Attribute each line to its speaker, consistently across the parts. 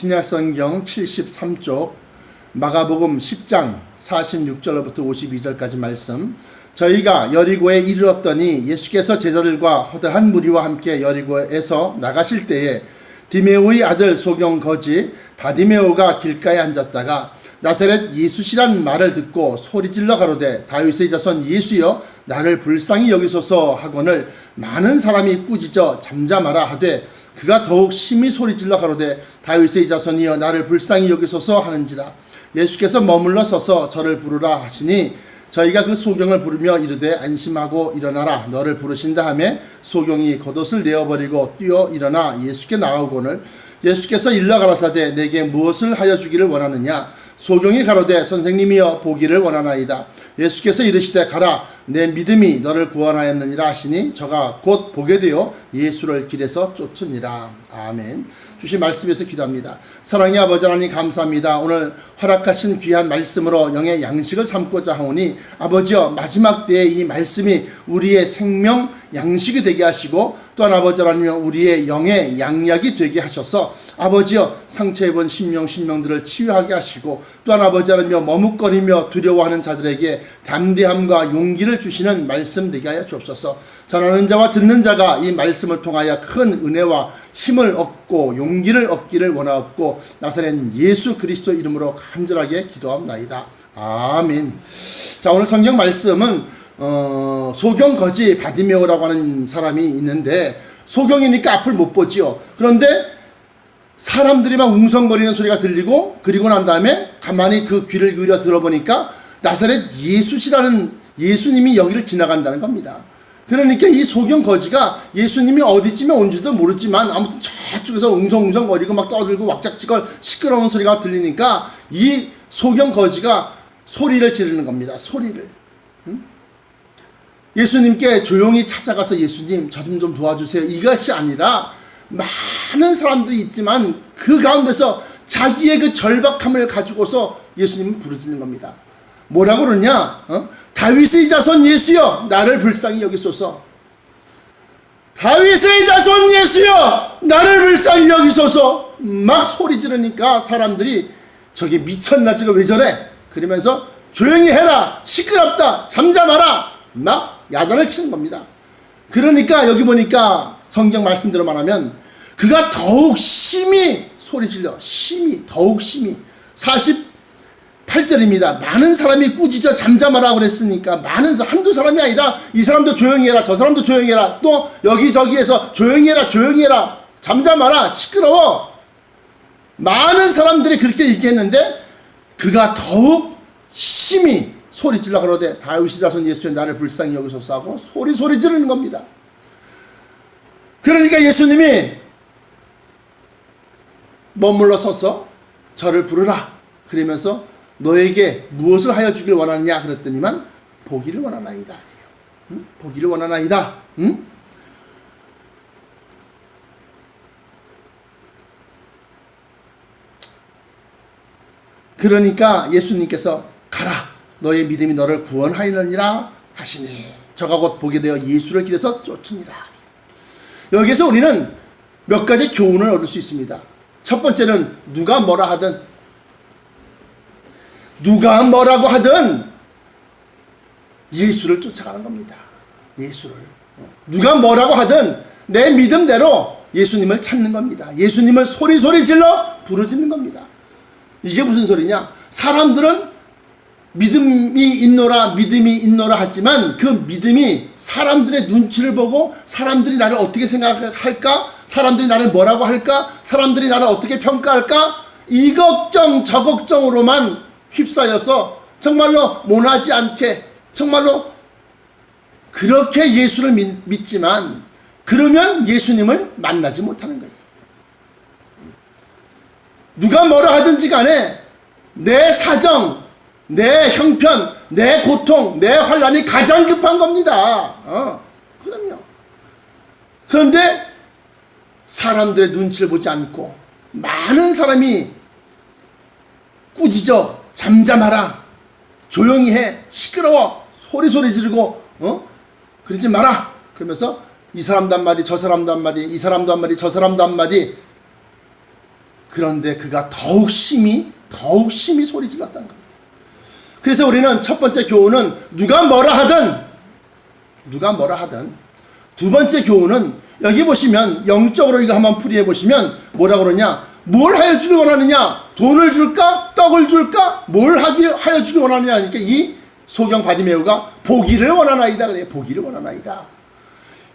Speaker 1: 신약성경 73쪽 마가복음 10장 46절부터 52절까지 말씀. 저희가 여리고에 이르렀더니 예수께서 제자들과 허다한 무리와 함께 여리고에서 나가실 때에 디메오의 아들 소경 거지 바디메오가 길가에 앉았다가 나사렛 예수시란 말을 듣고 소리질러 가로되 다윗의 자손 예수여 나를 불쌍히 여기소서 하거늘 많은 사람이 꾸짖어 잠잠하라 하되 그가 더욱 심히 소리질러 가로되 다윗의 자손이여 나를 불쌍히 여기소서 하는지라. 예수께서 머물러 서서 저를 부르라 하시니 저희가 그 소경을 부르며 이르되 안심하고 일어나라. 너를 부르신다 하매 소경이 겉옷을 내어버리고 뛰어 일어나 예수께 나아오거늘 예수께서 일러 가라사대 내게 무엇을 하여 주기를 원하느냐? 소경이 가로되 선생님이여 보기를 원하나이다. 예수께서 이르시되 가라 내 믿음이 너를 구원하였느니라 하시니 저가 곧 보게 되어 예수를 길에서 쫓으니라. 아멘 주신 말씀에서 기도합니다. 사랑의 아버지 하나님 감사합니다. 오늘 허락하신 귀한 말씀으로 영의 양식을 삼고자 하오니 아버지여 마지막 때에 이 말씀이 우리의 생명 양식이 되게 하시고 또한 아버지 하나님 우리의 영의 양약이 되게 하셔서 아버지여 상처 입은 심령 심령들을 치유하게 하시고 또한 아버지 하나님 머뭇거리며 두려워하는 자들에게 담대함과 용기를 주시는 말씀 되게 하여 주옵소서. 전하는 자와 듣는 자가 이 말씀을 통하여 큰 은혜와 힘을 얻고 용기를 얻기를 원하옵고 나사렛 예수 그리스도 이름으로 간절하게 기도합나이다. 아멘. 자 오늘 성경 말씀은 어, 소경 거지 바디메오라고 하는 사람이 있는데 소경이니까 앞을 못 보지요. 그런데 사람들이 막 웅성거리는 소리가 들리고 그리고 난 다음에 가만히 그 귀를 기울여 들어보니까 나사렛 예수시라는 예수님이 여기를 지나간다는 겁니다. 그러니까 이 소경 거지가 예수님이 어디쯤에 온지도 모르지만 아무튼 저쪽에서 웅성웅성거리고 막 떠들고 왁작지껄 시끄러운 소리가 들리니까 이 소경 거지가 소리를 지르는 겁니다. 소리를. 예수님께 조용히 찾아가서 예수님 저 좀 좀 도와주세요. 이것이 아니라 많은 사람들이 있지만 그 가운데서 자기의 그 절박함을 가지고서 예수님을 부르짖는 겁니다. 뭐라고 그러냐? 어? 다윗의 자손 예수여 나를 불쌍히 여기소서. 다윗의 자손 예수여 나를 불쌍히 여기소서. 막 소리 지르니까 사람들이 저게 미쳤나 지금 왜 저래? 그러면서 조용히 해라 시끄럽다 잠잠하라 막 야단을 치는 겁니다. 그러니까 여기 보니까 성경 말씀대로 말하면 그가 더욱 심히 소리 질러 심히 더욱 심히 48절입니다. 많은 사람이 꾸짖어 잠잠하라 그랬으니까 많은 사- 한두 사람이 아니라 이 사람도 조용히 해라 저 사람도 조용히 해라 또 여기저기에서 조용히 해라 조용히 해라 잠잠하라 시끄러워 많은 사람들이 그렇게 얘기했는데 그가 더욱 심히 소리 질러 그러되 다윗이 자손 예수의 나를 불쌍히 여기소서 하고 소리 소리 지르는 겁니다. 그러니까 예수님이 머물러 서서 저를 부르라 그러면서 너에게 무엇을 하여 주길 원하느냐 그랬더니만 보기를 원하나이다. 응? 보기를 원하나이다. 응? 그러니까 예수님께서 가라 너의 믿음이 너를 구원하였느니라 하시니 저가 곧 보게 되어 예수를 길에서 쫓으니라 여기서 우리는 몇 가지 교훈을 얻을 수 있습니다. 첫 번째는 누가 뭐라 하든 누가 뭐라고 하든 예수를 쫓아가는 겁니다. 예수를. 누가 뭐라고 하든 내 믿음대로 예수님을 찾는 겁니다. 예수님을 소리소리 질러 부르짖는 겁니다. 이게 무슨 소리냐? 사람들은 믿음이 있노라, 믿음이 있노라 하지만 그 믿음이 사람들의 눈치를 보고 사람들이 나를 어떻게 생각할까? 사람들이 나를 뭐라고 할까? 사람들이 나를 어떻게 평가할까? 이 걱정, 저 걱정으로만 휩싸여서 정말로 모나지 않게 정말로 그렇게 예수를 믿, 믿지만 그러면 예수님을 만나지 못하는 거예요. 누가 뭐라 하든지 간에 내 사정, 내 형편, 내 고통, 내 환란이 가장 급한 겁니다. 어, 그럼요. 그런데 사람들의 눈치를 보지 않고 많은 사람이 꾸짖어 잠잠하라, 조용히 해, 시끄러워, 소리 소리 지르고 어 그러지 마라. 그러면서 이 사람도 한 마디, 저 사람도 한 마디, 이 사람도 한 마디, 저 사람도 한 마디 그런데 그가 더욱 심히 더욱 심히 소리 질렀다는 겁니다. 그래서 우리는 첫 번째 교훈은 누가 뭐라 하든 누가 뭐라 하든 두 번째 교훈은 여기 보시면 영적으로 이거 한번 풀이해 보시면 뭐라 그러냐? 뭘 하여 주길 원하느냐? 돈을 줄까? 떡을 줄까? 뭘 하기 하여 주길 원하느냐? 하니까 이 소경 바디메우가 보기를 원하나이다 그래요. 보기를 원하나이다.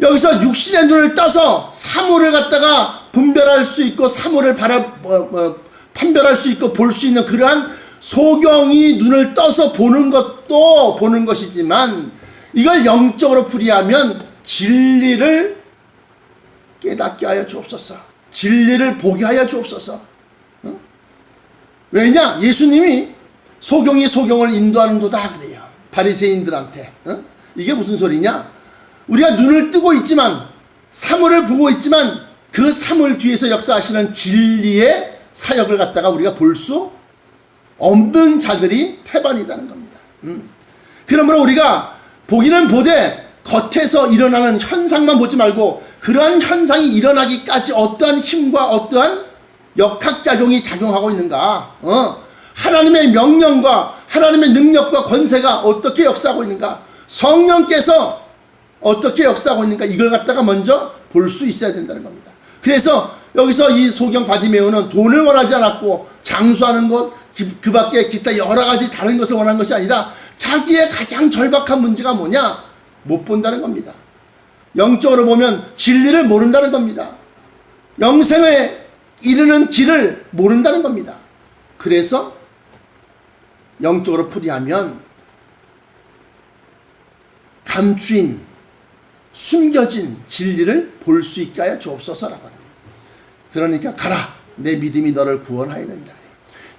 Speaker 1: 여기서 육신의 눈을 떠서 사물을 갖다가 분별할 수 있고 사물을 바라 어, 어, 판별할 수 있고 볼 수 있는 그러한 소경이 눈을 떠서 보는 것도 보는 것이지만 이걸 영적으로 풀이하면 진리를 깨닫게 하여 주옵소서. 진리를 보게 하여 주옵소서. 어? 왜냐? 예수님이 소경이 소경을 인도하는도다 그래요. 바리새인들한테. 어? 이게 무슨 소리냐? 우리가 눈을 뜨고 있지만 사물을 보고 있지만 그 사물 뒤에서 역사하시는 진리의 사역을 갖다가 우리가 볼 수 없는 자들이 태반이라는 겁니다. 음. 그러므로 우리가 보기는 보되 겉에서 일어나는 현상만 보지 말고 그러한 현상이 일어나기까지 어떠한 힘과 어떠한 역학작용이 작용하고 있는가 어? 하나님의 명령과 하나님의 능력과 권세가 어떻게 역사하고 있는가 성령께서 어떻게 역사하고 있는가 이걸 갖다가 먼저 볼 수 있어야 된다는 겁니다 그래서 여기서 이 소경 바디메오는 돈을 원하지 않았고 장수하는 것, 기- 그 밖에 기타 여러 가지 다른 것을 원한 것이 아니라 자기의 가장 절박한 문제가 뭐냐? 못 본다는 겁니다. 영적으로 보면 진리를 모른다는 겁니다. 영생에 이르는 길을 모른다는 겁니다. 그래서 영적으로 풀이하면 감추인 숨겨진 진리를 볼 수 있게 하여 주옵소서라고 합니다. 그러니까 가라 내 믿음이 너를 구원하였느니라.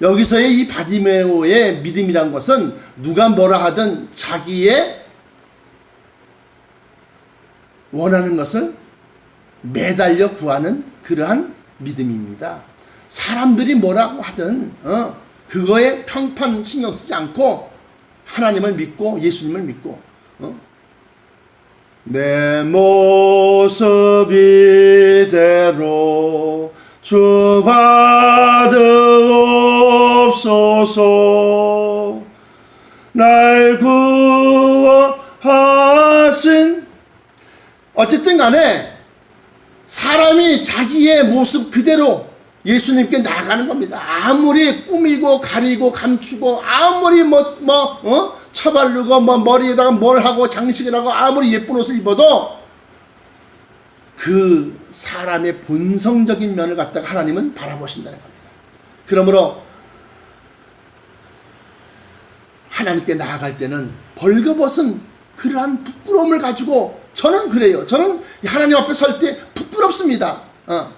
Speaker 1: 여기서의 이 바디메오의 믿음이란 것은 누가 뭐라 하든 자기의 원하는 것을 매달려 구하는 그러한 믿음입니다. 사람들이 뭐라고 하든 어, 그거에 평판 신경 쓰지 않고 하나님을 믿고 예수님을 믿고 어, 내 모습 이대로 주 받으 옵소서 날 구원하신 어쨌든 간에 사람이 자기의 모습 그대로 예수님께 나아가는 겁니다. 아무리 꾸미고 가리고 감추고 아무리 뭐뭐 어? 처바르고 뭐 머리에다가 뭘 하고 장식을 하고 아무리 예쁜 옷을 입어도 그 사람의 본성적인 면을 갖다가 하나님은 바라보신다는 겁니다. 그러므로 하나님께 나아갈 때는 벌거벗은 그러한 부끄러움을 가지고 저는 그래요. 저는 하나님 앞에 설 때 부끄럽습니다. 어.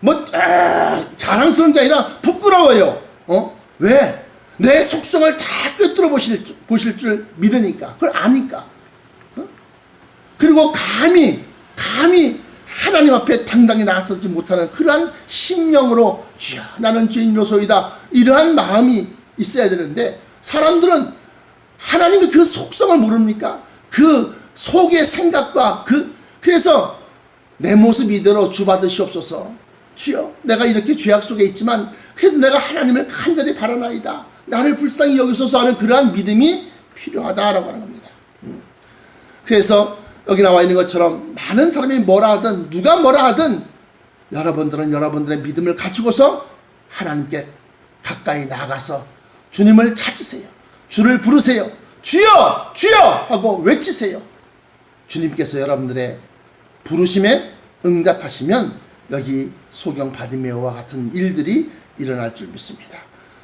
Speaker 1: 뭐 아, 자랑스러운 게 아니라 부끄러워요. 어? 왜? 내 속성을 다 꿰뚫어 보실, 줄- 보실 줄 믿으니까. 그걸 아니까. 어? 그리고 감히 감히 하나님 앞에 당당히 나서지 못하는 그러한 심령으로 주여 나는 죄인으로소이다 이러한 마음이 있어야 되는데 사람들은 하나님의 그 속성을 모릅니까? 그 속의 생각과 그 그래서 내 모습 이대로 주 받으시옵소서. 주여, 내가 이렇게 죄악 속에 있지만 그래도 내가 하나님을 간절히 바라나이다. 나를 불쌍히 여기소서 하는 그러한 믿음이 필요하다라고 하는 겁니다. 음. 그래서 여기 나와 있는 것처럼 많은 사람이 뭐라 하든 누가 뭐라 하든 여러분들은 여러분들의 믿음을 가지고서 하나님께 가까이 나가서 주님을 찾으세요. 주를 부르세요. 주여! 주여! 하고 외치세요. 주님께서 여러분들의 부르심에 응답하시면 여기 소경 바디메오와 같은 일들이 일어날 줄 믿습니다.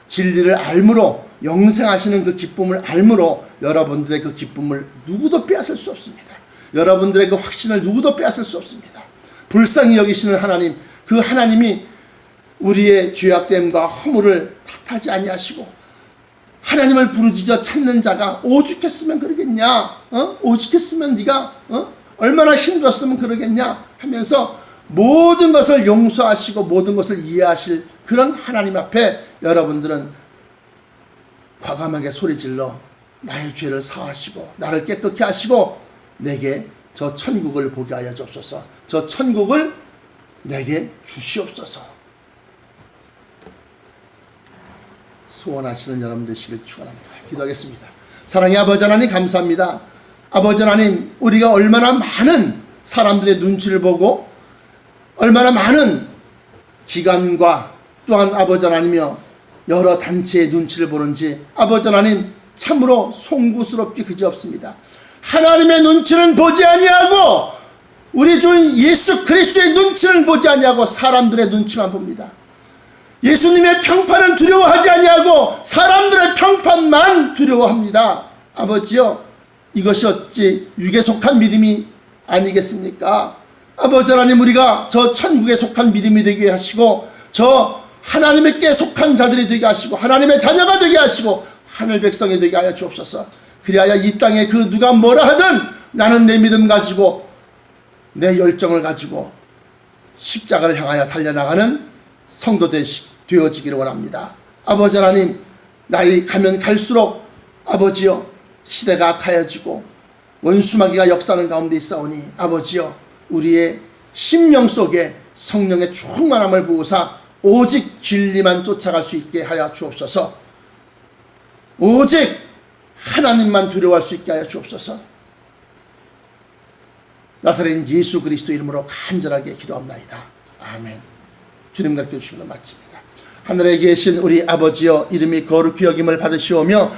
Speaker 1: 진리를 알므로 영생하시는 그 기쁨을 알므로 여러분들의 그 기쁨을 누구도 빼앗을 수 없습니다. 여러분들의 그 확신을 누구도 빼앗을 수 없습니다. 불쌍히 여기시는 하나님, 그 하나님이 우리의 죄악됨과 허물을 탓하지 아니하시고 하나님을 부르짖어 찾는 자가 오죽했으면 그러겠냐? 어? 오죽했으면 네가 어? 얼마나 힘들었으면 그러겠냐? 하면서 모든 것을 용서하시고 모든 것을 이해하실 그런 하나님 앞에 여러분들은 과감하게 소리질러 나의 죄를 사하시고 나를 깨끗게 하시고 내게 저 천국을 보게 하여 주옵소서. 저 천국을 내게 주시옵소서. 소원하시는 여러분 되시길 축원합니다. 기도하겠습니다. 사랑의 아버지 하나님 감사합니다. 아버지 하나님 우리가 얼마나 많은 사람들의 눈치를 보고 얼마나 많은 기관과 또한 아버지 하나님이여 여러 단체의 눈치를 보는지 아버지 하나님 참으로 송구스럽게 그지없습니다. 하나님의 눈치는 보지 아니하고 우리 주 예수 그리스도의 눈치는 보지 아니하고 사람들의 눈치만 봅니다. 예수님의 평판은 두려워하지 아니하고 사람들의 평판만 두려워합니다. 아버지여 이것이 어찌 육에 속한 믿음이 아니겠습니까? 아버지 하나님 우리가 저 천국에 속한 믿음이 되게 하시고 저 하나님께 속한 자들이 되게 하시고 하나님의 자녀가 되게 하시고 하늘 백성이 되게 하여 주옵소서. 그리하여 이 땅에 그 누가 뭐라 하든 나는 내 믿음 가지고 내 열정을 가지고 십자가를 향하여 달려나가는 성도 되어지기를 원합니다. 아버지 하나님, 나이 가면 갈수록 아버지여 시대가 악하여지고 원수마귀가 역사하는 가운데 있사오니 아버지여 우리의 심령 속에 성령의 충만함을 부으사 오직 진리만 쫓아갈 수 있게 하여 주옵소서. 오직 하나님만 두려워할 수 있게 하여 주옵소서. 나사렛 예수 그리스도 이름으로 간절하게 기도합나이다. 아멘. 주님 가르쳐 주시기로 마칩니다. 하늘에 계신 우리 아버지여 이름이 거룩히 여김을 받으시오며